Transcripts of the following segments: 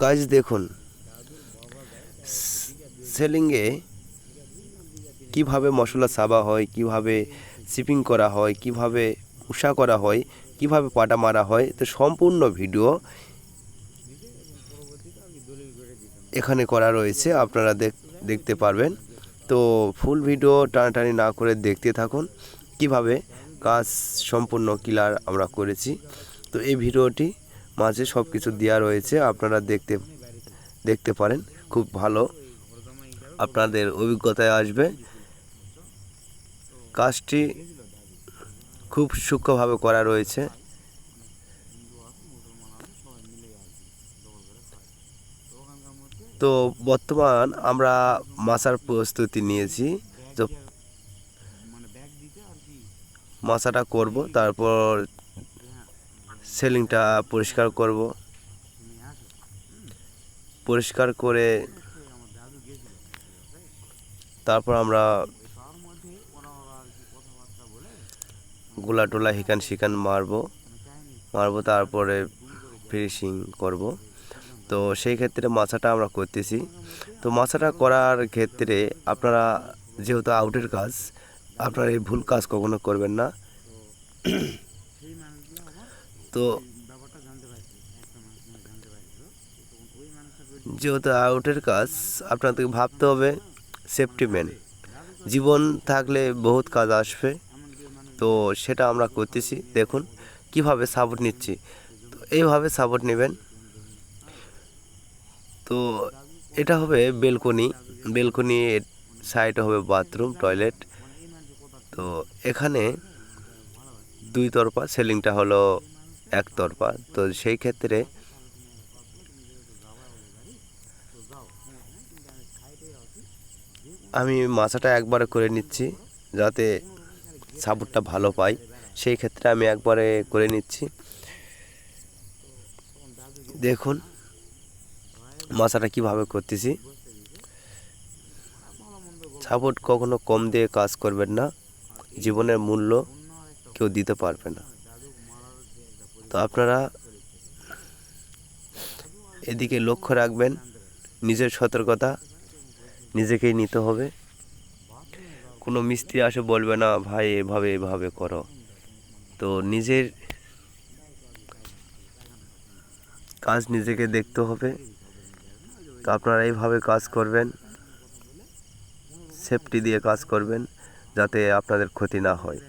গাছ দেখুন, সেলিংয়ে কীভাবে মশলা সাবা হয়, কীভাবে শিপিং করা হয়, কীভাবে উষা করা হয়, কীভাবে পাটা মারা হয়, তো সম্পূর্ণ ভিডিও এখানে করা রয়েছে, আপনারা দেখ- দেখতে পারবেন। তো ফুল ভিডিও টানাটানি না করে দেখতে থাকুন, কীভাবে কাজ সম্পূর্ণ ক্লিয়ার আমরা করেছি। তো এই ভিডিওটি মাঝে সব কিছু দেওয়া রয়েছে, আপনারা দেখতে দেখতে পারেন। খুব ভালো আপনাদের অভিজ্ঞতায় আসবে। কাজটি খুব সূক্ষ্মভাবে করা রয়েছে। তো বর্তমান আমরা মাছার প্রস্তুতি নিয়েছি। তো মাছাটা করব, তারপর সেলিংটা পরিষ্কার করব। পরিষ্কার করে তারপর আমরা গোলা টোলা হিকান শিকান মারবো। মারবো তারপরে ফিনিশিং করব। তো সেই ক্ষেত্রে মাছাটা আমরা করতেছি। তো মাছাটা করার ক্ষেত্রে আপনারা যেহেতু আউটের কাজ, আপনারা এই ভুল কাজ কখনো করবেন না। তো যেহেতু আউটের কাজ আপনাদেরকে ভাবতে হবে সেফটি ম্যান জীবন থাকলে বহুত কাজ আসবে, তো সেটা আমরা করতেছি। দেখুন, কীভাবে সাপোর্ট নিচ্ছি। তো এইভাবে সাপোর্ট নেবেন। তো এটা হবে বেলকনি বেলকনি সাইডে হবে বাথরুম টয়লেট তো এখানে দুই তরফা সেলিংটা হলো একতরফা। তো সেই ক্ষেত্রে আমি মাছাটা একবারে করে নিচ্ছি যাতে সাপোর্টটা ভালো পাই। সেই ক্ষেত্রে আমি একবারে করে নিচ্ছি। দেখুন মাছাটা কীভাবে করতেছি। সাপোর্ট কখনো কম দিয়ে কাজ করবেন না। জীবনের মূল্য কেউ দিতে পারবে না। তো আপনারা এদিকে লক্ষ্য রাখবেন, নিজের সতর্কতা নিজেকেই নিতে হবে। কোনো মিস্ত্রি আসে বলবে, না ভাই, এভাবে এভাবে করো। তো নিজের কাজ নিজেকে দেখতে হবে। তো আপনারা এইভাবে কাজ করবেন সেফটি দিয়ে কাজ করবেন, যাতে আপনাদের ক্ষতি না হয়।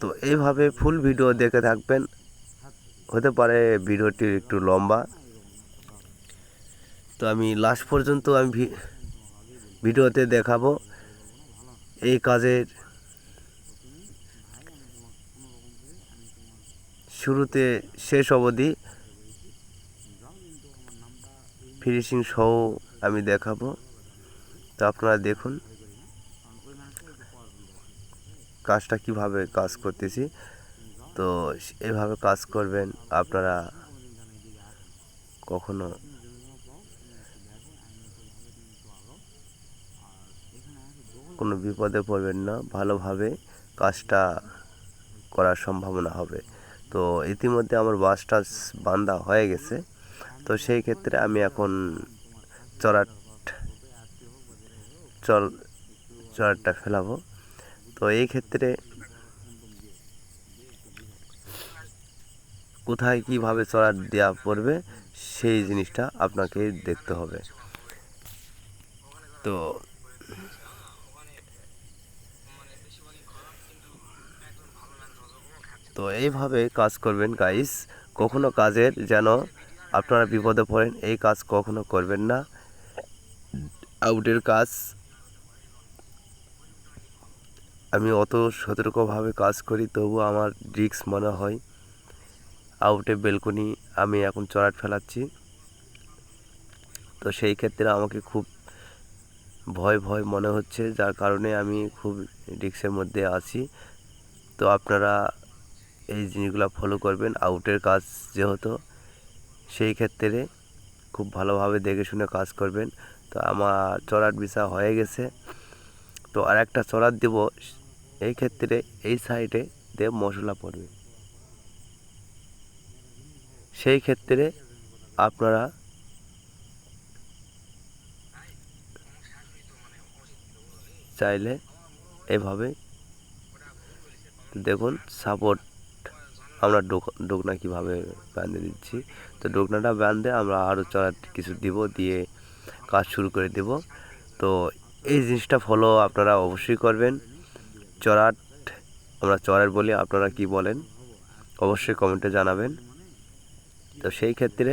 তো এইভাবে ফুল ভিডিও দেখে থাকবেন। হতে পারে ভিডিওটি একটু লম্বা। তো আমি লাস্ট পর্যন্ত আমি ভিডিওতে দেখাবো এই কাজের। শুরুতে শেষ অবধি ফিনিশিং সহ আমি দেখাবো। তো আপনারা দেখুন। কাজটা কীভাবে কাজ করতেছি? তো এভাবে কাজ করবেন আপনারা কখনো? কোনো বিপদে পড়বেন না, ভালোভাবে কাজটা করার সম্ভাবনা হবে। তো ইতিমধ্যে আমার বাসটা বান্ধা হয়ে গেছে। তো সেই ক্ষেত্রে আমি এখন চড়াট চল চড়াটটা ফেলাবো। তো এই ক্ষেত্রে কোথায় কীভাবে চড়াট দেওয়া পড়বে, সেই জিনিসটা আপনাকে দেখতে হবে। তো তো এইভাবে কাজ করবেন গাইস কখনো কাজের যেন আপনারা বিপদে পড়েন, এই কাজ কখনো করবেন না। আউটের কাজ আমি অত সতর্কভাবে কাজ করি, তবু আমার রিক্স মনে হয়। আউটে বেলকনি আমি এখন চড়াট ফেলাচ্ছি। তো সেই ক্ষেত্রে আমাকে খুব ভয় ভয় মনে হচ্ছে, যার কারণে আমি খুব রিক্সের মধ্যে আছি। তো আপনারা এই জিনিসগুলো ফলো করবেন, আউটের কাজ যেহেতু, সেই ক্ষেত্রে খুব ভালোভাবে দেখে শুনে কাজ করবেন। তো আমার চড়ার বিষা হয়ে গেছে। তো আর একটা চড়ার দেব এই ক্ষেত্রে এই সাইডে দেব মশলা পড়বে। সেই ক্ষেত্রে আপনারা চাইলে এভাবে দেখুন সাপোর্ট আমরা ডোক- ডোকনা কীভাবে বাঁধে দিচ্ছি। তো ডোকনাটা বাঁধে আমরা আরও চড়া কিছু দিব, দিয়ে কাজ শুরু করে দেব। তো এই জিনিসটা ফলো আপনারা অবশ্যই করবেন। চড়াট, আমরা চড়ার বলি, আপনারা কি বলেন? অবশ্যই কমেন্টে জানাবেন। তো সেই ক্ষেত্রে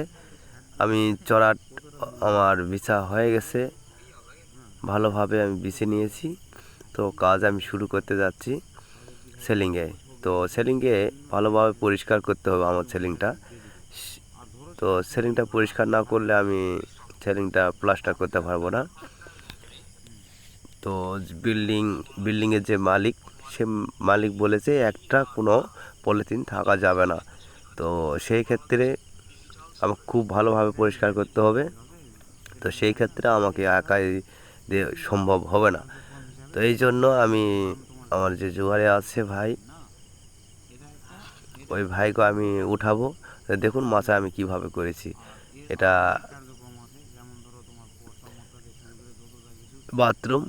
আমি চড়াট আমার বিছা হয়ে গেছে। ভালোভাবে আমি বিছে নিয়েছি। তো কাজ আমি শুরু করতে যাচ্ছি সেলিংয়ে। তো সেলিংয়ে ভালোভাবে পরিষ্কার করতে হবে আমার সেলিংটা। তো সেলিংটা পরিষ্কার না করলে আমি সেলিংটা প্লাস্টার করতে পারব না। তো বিল্ডিং বিল্ডিংয়ের যে মালিক, সে মালিক বলেছে একটা কোনো পলিথিন থাকা যাবে না। তো সেই ক্ষেত্রে আমাকে খুব ভালোভাবে পরিষ্কার করতে হবে। তো সেই ক্ষেত্রে আমাকে একাই দিয়ে সম্ভব হবে না। তো এই জন্য আমি আমার যে জোয়ারে আছে ভাই, ওই ভাইকে আমি উঠাবো। দেখুন মাছা আমি কীভাবে করেছি। এটা বাথরুম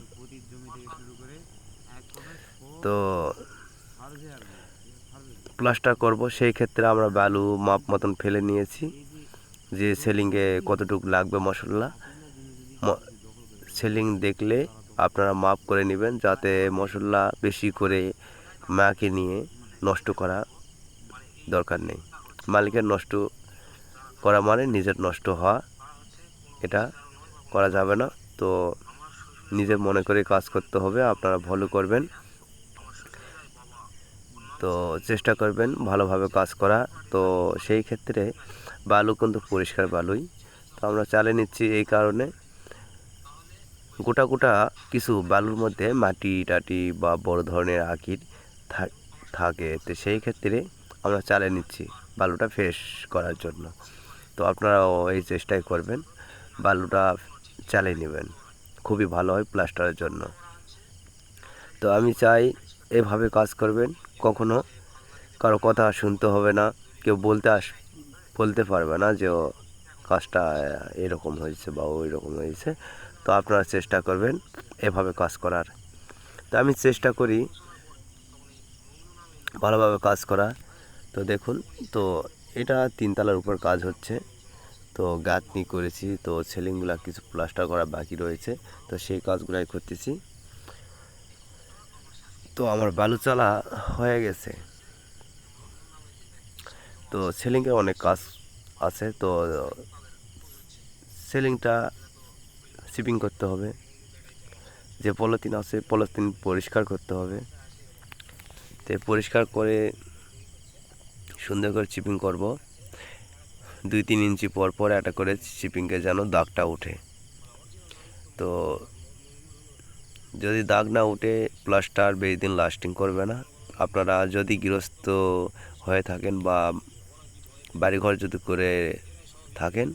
তো প্লাস্টার করব। সেই ক্ষেত্রে আমরা বালু মাপ মতন ফেলে নিয়েছি যে সেলিংয়ে কতটুকু লাগবে মশলা। সেলিং দেখলে আপনারা মাপ করে নেবেন যাতে মশলা বেশি করে মাকে নিয়ে নষ্ট করা দরকার নেই। মালিকের নষ্ট করা মানে নিজের নষ্ট হওয়া। এটা করা যাবে না। তো নিজে মনে করে কাজ করতে হবে, আপনারা ভালো করবেন। তো চেষ্টা করবেন ভালোভাবে কাজ করা। তো সেই ক্ষেত্রে বালু কিন্তু পরিষ্কার বালুই। তো আমরা চালে নিচ্ছি এই কারণে। গোটা গোটা কিছু বালুর মধ্যে মাটি টাটি বা বড় ধরনের আকির থাক- তো সেই ক্ষেত্রে আমরা চালে নিচ্ছি বালুটা ফ্রেশ করার জন্য। তো আপনারাও এই চেষ্টাই করবেন বালুটা চালে নেবেন। খুবই ভালো হয় প্লাস্টারের জন্য। তো আমি চাই এভাবে কাজ করবেন। কখনো কারও কথা শুনতে হবে না, কেউ বলতে আস, বলতে পারবে না যে কাজটা এরকম হয়েছে বা ওই রকম হয়েছে। তো আপনারা চেষ্টা করবেন এভাবে কাজ করার। তো আমি চেষ্টা করি ভালোভাবে কাজ করা। তো দেখুন, তো এটা তিনতলার উপর কাজ হচ্ছে। তো গাঁথনি করেছি, তো সেলিংগুলো কিছু প্লাস্টার করা বাকি রয়েছে। তো সেই কাজগুলাই করতেছি। তো আমার বালুচালা হয়ে গেছে। তো সেলিংয়ের অনেক কাজ আছে, তো সেলিংটা শিপিং করতে হবে। যে পলিথিন আছে, পলিথিন পরিষ্কার করতে হবে। তো পরিষ্কার করে সুন্দর করে চিপিং করব। দুই তিন ইঞ্চি পর পর একটা করে চিপিংয়ে যেন দাগটা ওঠে। তো যদি দাগ না উঠে প্লাস্টার বেশি দিন লাস্টিং করবে না। আপনারা যদি গৃহস্থ হয়ে থাকেন বা বাড়িঘর যদি করে থাকেন,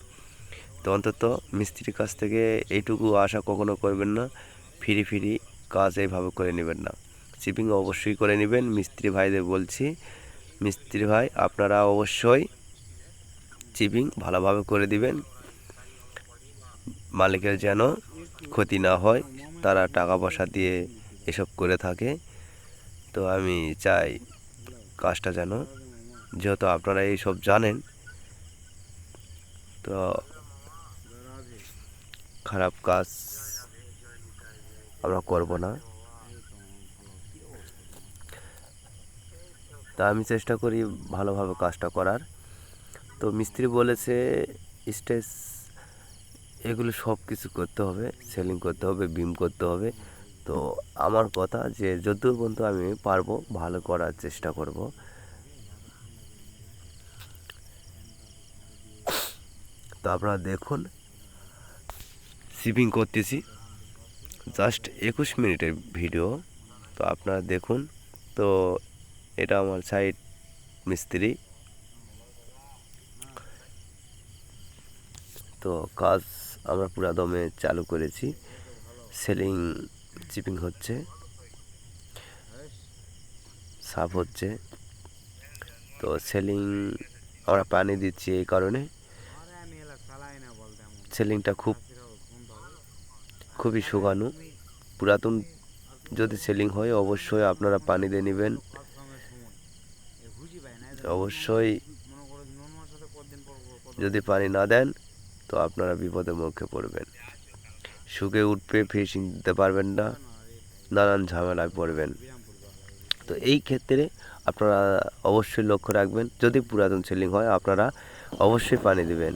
তো অন্তত মিস্ত্রির কাছ থেকে এইটুকু আশা কখনো করবেন না। ফিরি ফিরি কাজ এইভাবে করে নেবেন না। চিপিং অবশ্যই করে নেবেন। মিস্ত্রি ভাইদের বলছি, মিস্ত্রি ভাই, আপনারা অবশ্যই চিপিং ভালোভাবে করে দিবেন। মালিকের যেন ক্ষতি না হয়, তারা টাকা পয়সা দিয়ে এসব করে থাকে। তো আমি চাই কাজটা যেন, যেহেতু আপনারা এইসব জানেন, তো খারাপ কাজ আমরা করব না। তা আমি চেষ্টা করি ভালোভাবে কাজটা করার। তো মিস্ত্রি বলেছে, স্টেজ এগুলো সব কিছু করতে হবে সেলিং করতে হবে বিম করতে হবে। তো আমার কথা যে যতদূর পর্যন্ত আমি পারব ভালো করার চেষ্টা করব। তো আপনারা দেখুন শিপিং করতেছি। জাস্ট একুশ মিনিটের ভিডিও তো আপনারা দেখুন, তো এটা আমার সাইড মিস্ত্রি। তো কাজ আমরা পুরা দমে চালু করেছি। সেলিং, চিপিং হচ্ছে। সাফ হচ্ছে। তো সেলিং, আমরা পানি দিচ্ছি এই কারণে। সেলিংটা খুব, খুবই শুকানো পুরাতন যদি সেলিং হয়, অবশ্যই আপনারা পানি দিয়ে নেবেন। অবশ্যই যদি পানি না দেন তো আপনারা বিপদের মুখে পড়বেন। শুকে উঠবে, ফিনিশিং দিতে পারবেন না, নানান ঝামেলায় পড়বেন। তো এই ক্ষেত্রে আপনারা অবশ্যই লক্ষ্য রাখবেন, যদি পুরাতন সেলিং হয়, আপনারা অবশ্যই পানি দিবেন।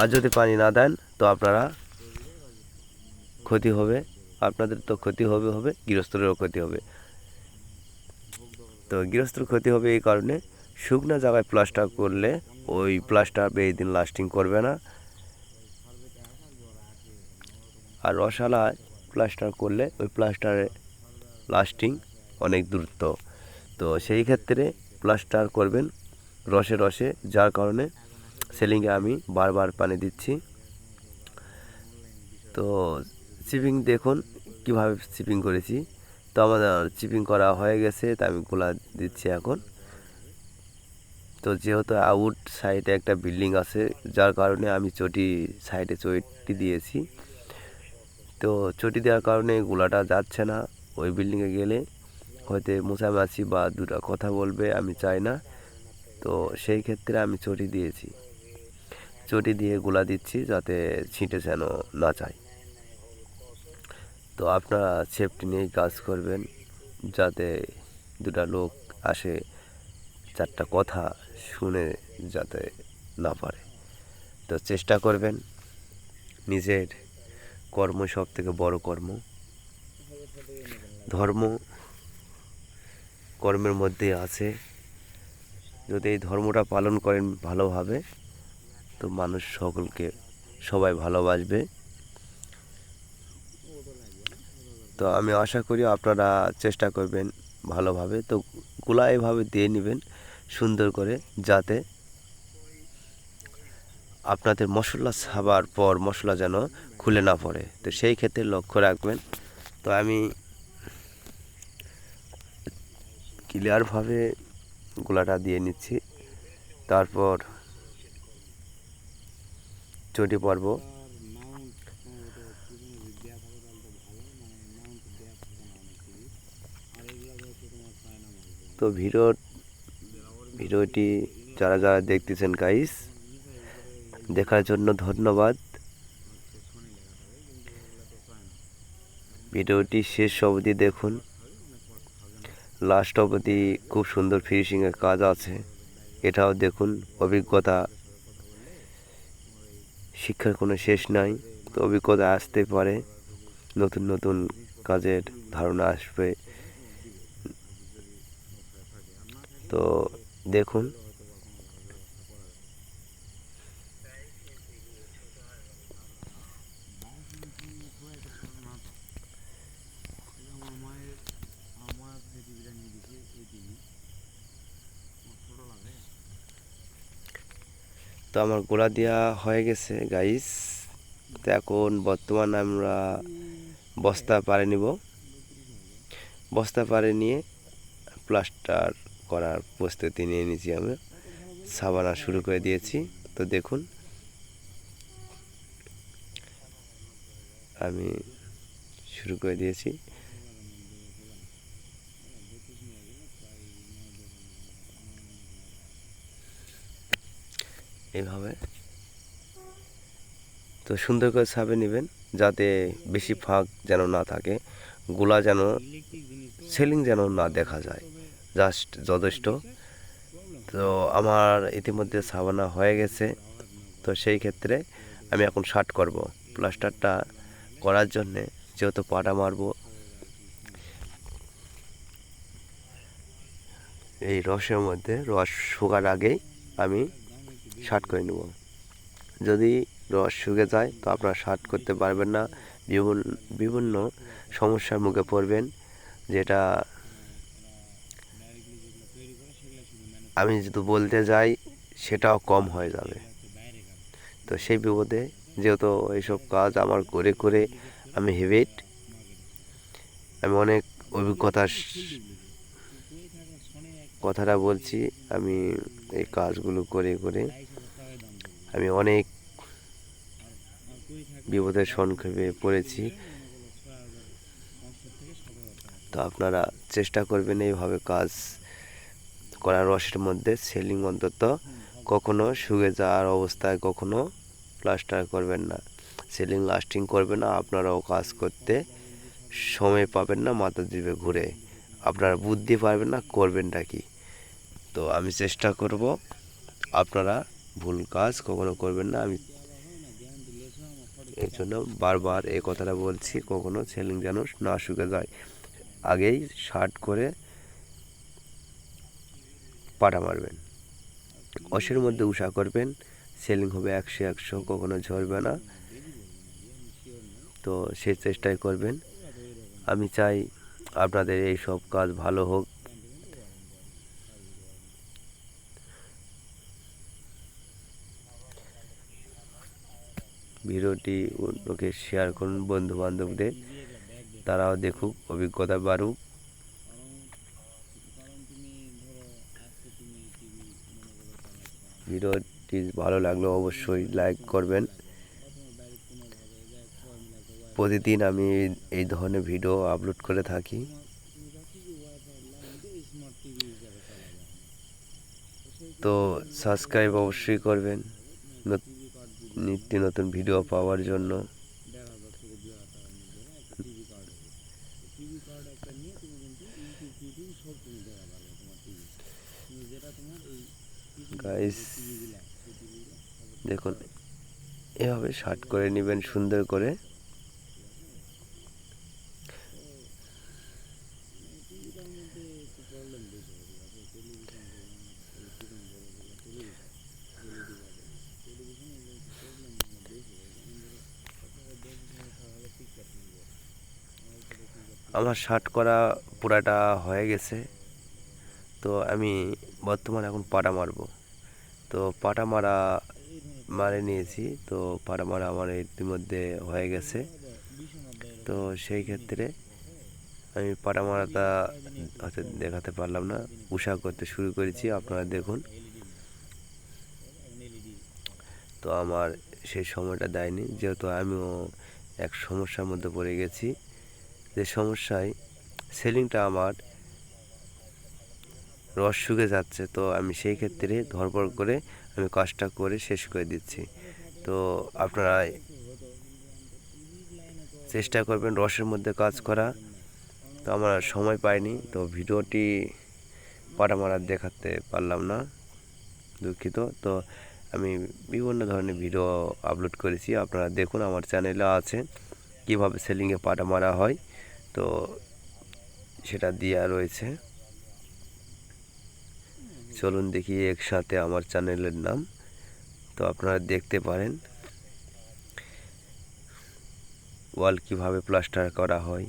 আর যদি পানি না দেন, তো আপনারা ক্ষতি হবে, আপনাদের তো ক্ষতি হবে হবে গৃহস্থরেরও ক্ষতি হবে। তো গৃহস্থর ক্ষতি হবে এই কারণে, শুকনো জায়গায় প্লাস্টার করলে ওই প্লাস্টার বেশি দিন লাস্টিং করবে না। আর রসালায় প্লাস্টার করলে ওই প্লাস্টারে লাস্টিং অনেক দূরত্ব তো সেই ক্ষেত্রে প্লাস্টার করবেন রসে রসে, যার কারণে সেলিংয়ে আমি বারবার পানি দিচ্ছি। তো চিপিং দেখুন কীভাবে চিপিং করেছি। তো আমাদের চিপিং করা হয়ে গেছে, তা আমি গোলা দিচ্ছি এখন। তো যেহেতু আউট সাইডে একটা বিল্ডিং আছে, যার কারণে আমি চটি সাইডে চটি দিয়েছি। তো চটি দেওয়ার কারণে গোলাটা যাচ্ছে না। ওই বিল্ডিংয়ে গেলে হয়তো মোছামাছি বা দুটা কথা বলবে, আমি চাই না। তো সেই ক্ষেত্রে আমি চটি দিয়েছি। চটি দিয়ে গোলা দিচ্ছি যাতে ছিটে যেন না যায়। তো আপনারা সেফটি নিয়েই কাজ করবেন, যাতে দুটা লোক আসে, চারটা কথা শুনে যাতে না পারে। তো চেষ্টা করবেন নিজের কর্ম সব থেকে বড় কর্ম। ধর্ম কর্মের মধ্যে আছে। যদি এই ধর্মটা পালন করেন ভালোভাবে, তো মানুষ সকলকে, সবাই ভালোবাসবে। তো আমি আশা করি আপনারা চেষ্টা করবেন ভালোভাবে। তো গুলা এভাবে দিয়ে নেবেন সুন্দর করে, যাতে আপনাদের মশলা ছাবার পর মশলা যেন খুলে না পড়ে। তো সেই ক্ষেত্রে লক্ষ্য রাখবেন। তো আমি ক্লিয়ারভাবে গোলাটা দিয়ে নিচ্ছি। তারপর চটি পর্ব। তো ভিডিও ভিডিওটি যারা যারা দেখতেছেন গাইস দেখার জন্য ধন্যবাদ। ভিডিওটি শেষ অবধি দেখুন। লাস্ট অবধি খুব সুন্দর ফিনিশিংয়ের কাজ আছে। এটাও দেখুন, অভিজ্ঞতা। শিক্ষার কোনো শেষ নাই, তো অভিজ্ঞতা আসতে পারে। নতুন নতুন কাজের ধারণা আসবে। তো দেখুন আমার মায়ের আমার যে টিভিটা নিয়ে দিয়েছে এই টিভি ছোটো লাগে তো আমার গোড়া দেওয়া হয়ে গেছে গাইস তো এখন বর্তমান আমরা বস্তা পারে নিব। বস্তা পারে নিয়ে প্লাস্টার করার প্রস্তুতি নিয়ে নিয়েছি আমরা সাবানা শুরু করে দিয়েছি। তো দেখুন, আমি শুরু করে দিয়েছি। এইভাবে তো সুন্দর করে ছাপে নেবেন যাতে বেশি ফাঁক যেন না থাকে, গোলা যেন, সেলিং যেন না দেখা যায়। জাস্ট যথেষ্ট। তো আমার ইতিমধ্যে সাবানা হয়ে গেছে। তো সেই ক্ষেত্রে আমি এখন শার্ট করব। প্লাস্টারটা করার জন্যে যেহেতু পাটা মারবো, এই রসের মধ্যে রস শুকার আগেই আমি শার্ট করে নেব। যদি রস শুকে যায়, তো আপনারা শার্ট করতে পারবেন না। বিভিন্ন বিভিন্ন সমস্যার মুখে পড়বেন, যেটা আমি যদি বলতে যাই, সেটাও কম হয়ে যাবে। তো সেই বিপদে যেহেতু এইসব কাজ আমার করে করে আমি হেবিট আমি অনেক অভিজ্ঞতার কথাটা বলছি, আমি এই কাজগুলো করে করে আমি অনেক বিপদের সংক্ষেপে পড়েছি। তো আপনারা চেষ্টা করবেন এইভাবে কাজ করার রসের মধ্যে। সেলিং অন্তত কখনো শুকে যাওয়ার অবস্থায় কখনো প্লাস্টার করবেন না। সেলিং লাস্টিং করবে না, আপনারাও কাজ করতে সময় পাবেন না মাথা দিবে ঘুরে। আপনারা বুদ্ধি পারবেন না, করবেনটা কি? তো আমি চেষ্টা করব। আপনারা ভুল কাজ কখনো করবেন না। আমি এই জন্য বারবার এই কথাটা বলছি, কখনো সেলিং যেন না শুকে যায়। আগেই শার্ট করে পাটা মারবেন। অসের মধ্যে উষা করবেন সেলিং হবে একশো একশো, কখনো ঝরবে না। তো সে চেষ্টাই করবেন। আমি চাই আপনাদের এই সব কাজ ভালো হোক। ভিডিওটি অন্যকে শেয়ার করুন বন্ধু বান্ধবদের তারাও দেখুক, অভিজ্ঞতা বাড়ুক। ভিডিওটি ভালো লাগলে অবশ্যই লাইক করবেন। প্রতিদিন আমি এই ধরনের ভিডিও আপলোড করে থাকি। তো সাবস্ক্রাইব অবশ্যই করবেন। নিত্য নতুন ভিডিও পাওয়ার জন্য। দেড় হাজার থেকে দুই হাজার টাকা নিয়ে যাবে একটা টিভি কার্ড হবে টিভি কার্ড একটা নিয়ে তুমি কিন্তু ইউটিউব টিউটিউব সব তুমি দেখা যাবে তোমার টিভি তুমি যেটা তোমার এই গাইস টিভিগুলা সেই টিভিগুলা দেখুন এভাবে শার্ট করে নেবেন সুন্দর করে টিভিটার মধ্যে একটু প্রবলেম বেশি হয়ে গেছে টেলিভিশন টেলিভিশন টেলিভিশনে প্রবলেম বেশি হয় যেমন ধরো আপনারা দেশ তাহলে পিকচার কিনবে আমার শার্ট করা পুরাটা হয়ে গেছে। তো আমি বর্তমানে এখন পাটা মারবো। তো পাটা মারা, মারে নিয়েছি। তো পাটা মারা আমার ইতিমধ্যে হয়ে গেছে। তো সেই ক্ষেত্রে আমি পাটা মারাটা হয়তো দেখাতে পারলাম না। উষা করতে শুরু করেছি, আপনারা দেখুন। তো আমার সেই সময়টা দেয়নি। যেহেতু আমিও এক সমস্যার মধ্যে পড়ে গেছি। যে সমস্যায় সেলিংটা আমার রস শুকে যাচ্ছে, তো আমি সেই ক্ষেত্রে ধরপড় করে আমি কাজটা করে শেষ করে দিচ্ছি। তো আপনারা চেষ্টা করবেন রসের মধ্যে কাজ করা। তো আমার সময় পাইনি, তো ভিডিওটি পাটা মারার দেখাতে পারলাম না, দুঃখিত। তো আমি বিভিন্ন ধরনের ভিডিও আপলোড করেছি, আপনারা দেখুন আমার চ্যানেলে আছে, কীভাবে সেলিংয়ে পাটা মারা হয়। তো সেটা দেওয়া রয়েছে। চলুন দেখি একসাথে আমার চ্যানেলের নাম। তো আপনারা দেখতে পারেন। ওয়াল কীভাবে প্লাস্টার করা হয়।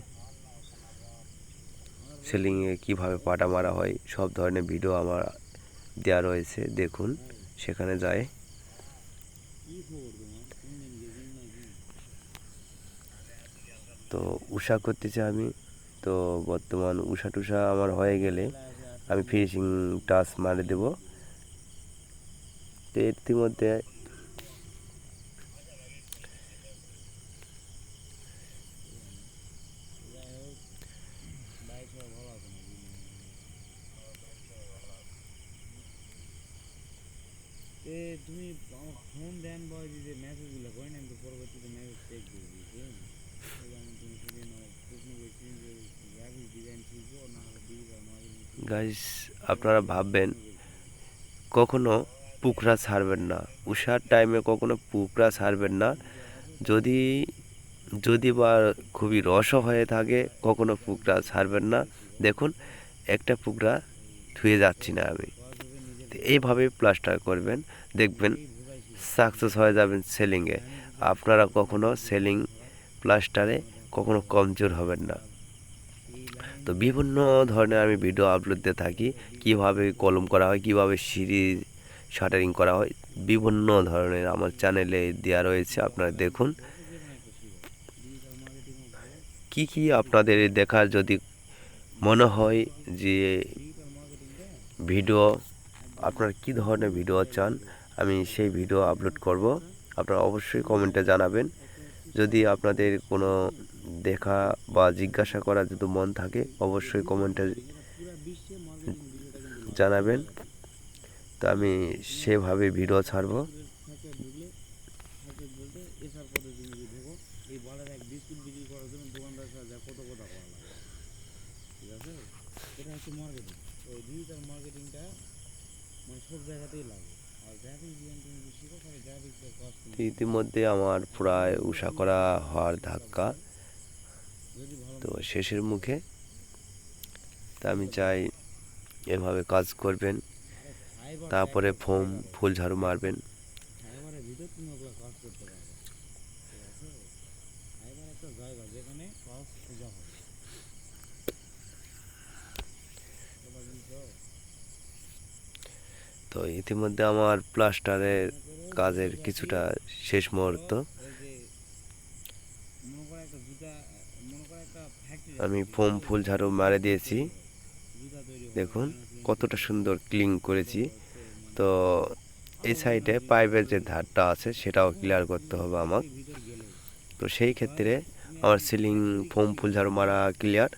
সেলিংয়ে কীভাবে পাটা মারা হয়, সব ধরনের ভিডিও আমার দেওয়া রয়েছে। দেখুন, সেখানে যায় কি খবর তোমার কোন দিন গেছিস নাকি তো উষা করতেছি আমি। তো বর্তমান উষা টুষা আমার হয়ে গেলে আমি ফিনিশিং টাচ মারে দেব। তো ইতিমধ্যে তুমি ফোন দেন বয় যে মেসেজগুলো করেন, আমি তো পরবর্তীতে মেসেজ চেক দিয়ে দিই গাইস আপনারা ভাববেন, কখনো পুকরা ছাড়বেন না। উষার টাইমে কখনো পুকরা ছাড়বেন না। যদি যদি বা খুবই রসও হয়ে থাকে, কখনো পুকরা ছাড়বেন না। দেখুন, একটা পুকরা ধুয়ে যাচ্ছি না আমি। এইভাবে প্লাস্টার করবেন, দেখবেন সাকসেস হয়ে যাবেন সেলিংয়ে আপনারা কখনো সেলিং প্লাস্টারে কখনো কমজোর হবেন না। তো বিভিন্ন ধরনের আমি ভিডিও আপলোড দিয়ে থাকি, কীভাবে কলম করা হয়, কীভাবে সিঁড়ি শাটারিং করা হয়, বিভিন্ন ধরনের আমার চ্যানেলে দেওয়া রয়েছে, আপনারা দেখুন। কি কি আপনাদের দেখার যদি মনে হয় যে ভিডিও আপনারা কি ধরনের ভিডিও চান, আমি সেই ভিডিও আপলোড করব। আপনারা অবশ্যই কমেন্টে জানাবেন। যদি আপনাদের কোনো দেখা বা জিজ্ঞাসা করার যদি মন থাকে, অবশ্যই কমেন্টে জানাবেন। তো আমি সেভাবে ভিডিও ছাড়বো। মার্কেটিংটা সব জায়গাতেই লাগে। আর তুমি যদি শিখো তাহলে গ্রাফিক্সের কাজ তুমি ইতিমধ্যে আমার প্রায় উষা করা হওয়ার ধাক্কা। তো শেষের মুখে তা আমি চাই এভাবে কাজ করবেন, তারপরে ফোম, ফুল ঝাড়ু মারবেন। তো ইতিমধ্যে আমার প্লাস্টারের কাজের কিছুটা শেষ মুহূর্ত। আমি ফোম ফুল ঝাড়ু মারে দিয়েছি। দেখুন, কতটা সুন্দর ক্লিন করেছি। তো এই সাইডে পাইপের যে ধারটা আছে, সেটাও ক্লিয়ার করতে হবে আমার তো সেই ক্ষেত্রে আমার সিলিং ফোম ফুল ঝাড়ু মারা ক্লিয়ার।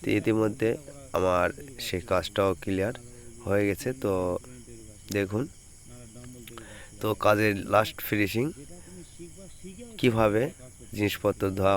তো ইতিমধ্যে আমার সেই কাজটাও ক্লিয়ার হয়ে গেছে। তো দেখুন তো কাজের লাস্ট ফিনিশিং কীভাবে জিনিসপত্র ধোয়া